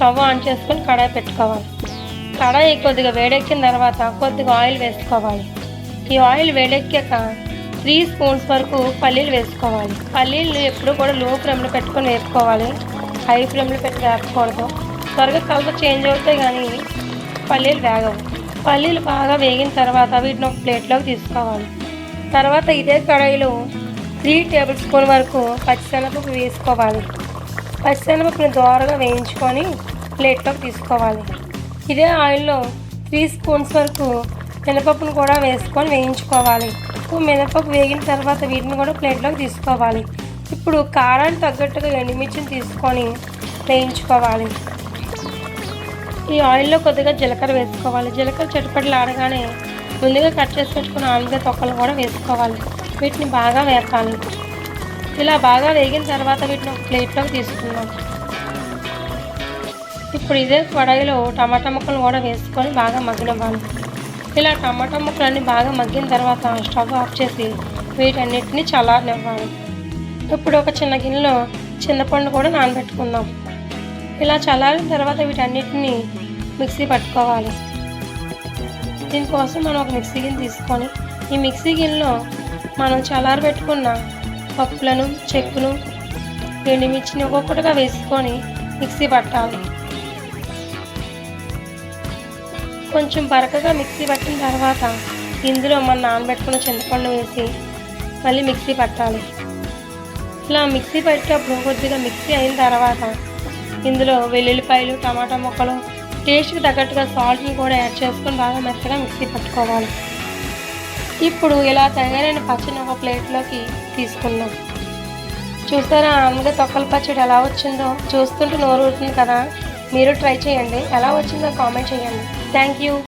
Stove on చేసుకొని కడాయి పెట్టుకోవాలి. కడాయి కొద్దిగా వేడెక్కిన తర్వాత కొద్దిగా ఆయిల్ వేసుకోవాలి. ఈ ఆయిల్ వేడెక్కాక త్రీ స్పూన్స్ వరకు పల్లీలు వేసుకోవాలి. పల్లీలు ఎప్పుడు కూడా లో ఫ్లేమ్లో పెట్టుకొని వేసుకోవాలి హై ఫ్లేమ్లో పెట్టి వేపకూడదు. త్వరగా కలర్ చేంజ్ అవుతాయి కానీ పల్లీలు వేగవు. పల్లీలు బాగా వేగిన తర్వాత వీటిని ఒక ప్లేట్లోకి తీసుకోవాలి. తర్వాత ఇదే కడాయిలో త్రీ టేబుల్ స్పూన్ వరకు పచ్చిశనగపప్పు వేసుకోవాలి. పచ్చిశనగపప్పుని దోరగా వేయించుకొని ప్లేట్లోకి తీసుకోవాలి. ఇదే ఆయిల్లో త్రీ స్పూన్స్ వరకు మినపప్పును కూడా వేసుకొని వేయించుకోవాలి. మినపప్పు వేగిన తర్వాత వీటిని కూడా ప్లేట్లోకి తీసుకోవాలి. ఇప్పుడు కారానికి తగ్గట్టుగా ఎండుమిర్చిని తీసుకొని వేయించుకోవాలి. ఈ ఆయిల్లో కొద్దిగా జీలకర్ర వేసుకోవాలి. జీలకర్ర చటుపట్లు ఆడగానే ముందుగా కట్ చేసి పెట్టుకున్న ఆలుగడ్డ తొక్కలు కూడా వేసుకోవాలి. వీటిని బాగా వేపాలి. ఇలా బాగా వేగిన తర్వాత వీటిని ఒక ప్లేట్లోకి తీసుకుందాం. ఇప్పుడు ఇదే కడాయిలో టమాటా ముక్కలు కూడా వేసుకొని బాగా మగ్గనివ్వాలి. ఇలా టమాటా ముక్కలన్నీ బాగా మగ్గిన తర్వాత స్టవ్ ఆఫ్ చేసి వీటన్నిటిని చల్లారనివ్వాలి. ఇప్పుడు ఒక చిన్న గిన్నెలో చింతపండు కూడా నానబెట్టుకుందాం. ఇలా చల్లారిన తర్వాత వీటన్నిటిని మిక్సీ పట్టుకోవాలి. దీనికోసం మనం ఒక మిక్సీ గిన్నె తీసుకొని ఈ మిక్సీ గిన్నెలో మనం చల్లారి పెట్టుకున్న పప్పులను చెక్కును ఎండుమిర్చిని ఒక్కొక్కటిగా వేసుకొని మిక్సీ పట్టాలి. కొంచెం బరకగా మిక్సీ పట్టిన తర్వాత ఇందులో మనం నానబెట్టుకున్న చింతపండు వేసి మళ్ళీ మిక్సీ పట్టాలి. ఇలా మిక్సీ పట్టేటప్పుడు కొద్దిగా మిక్సీ అయిన తర్వాత ఇందులో వెల్లుల్లిపాయలు టమాటా ముక్కలు టేస్ట్కి తగ్గట్టుగా సాల్ట్ని కూడా యాడ్ చేసుకొని బాగా మెత్తగా మిక్సీ పట్టుకోవాలి. ఇప్పుడు ఇలా తయారైన పచ్చని ఒక ప్లేట్లోకి తీసుకుందాం. చూసారా ఆమెగా తొక్కల పచ్చడి ఎలా వచ్చిందో? చూస్తుంటే నోరు ఊరుతుంది కదా? మీరు ట్రై చేయండి. ఎలా వచ్చిందో కామెంట్ చేయండి. Thank you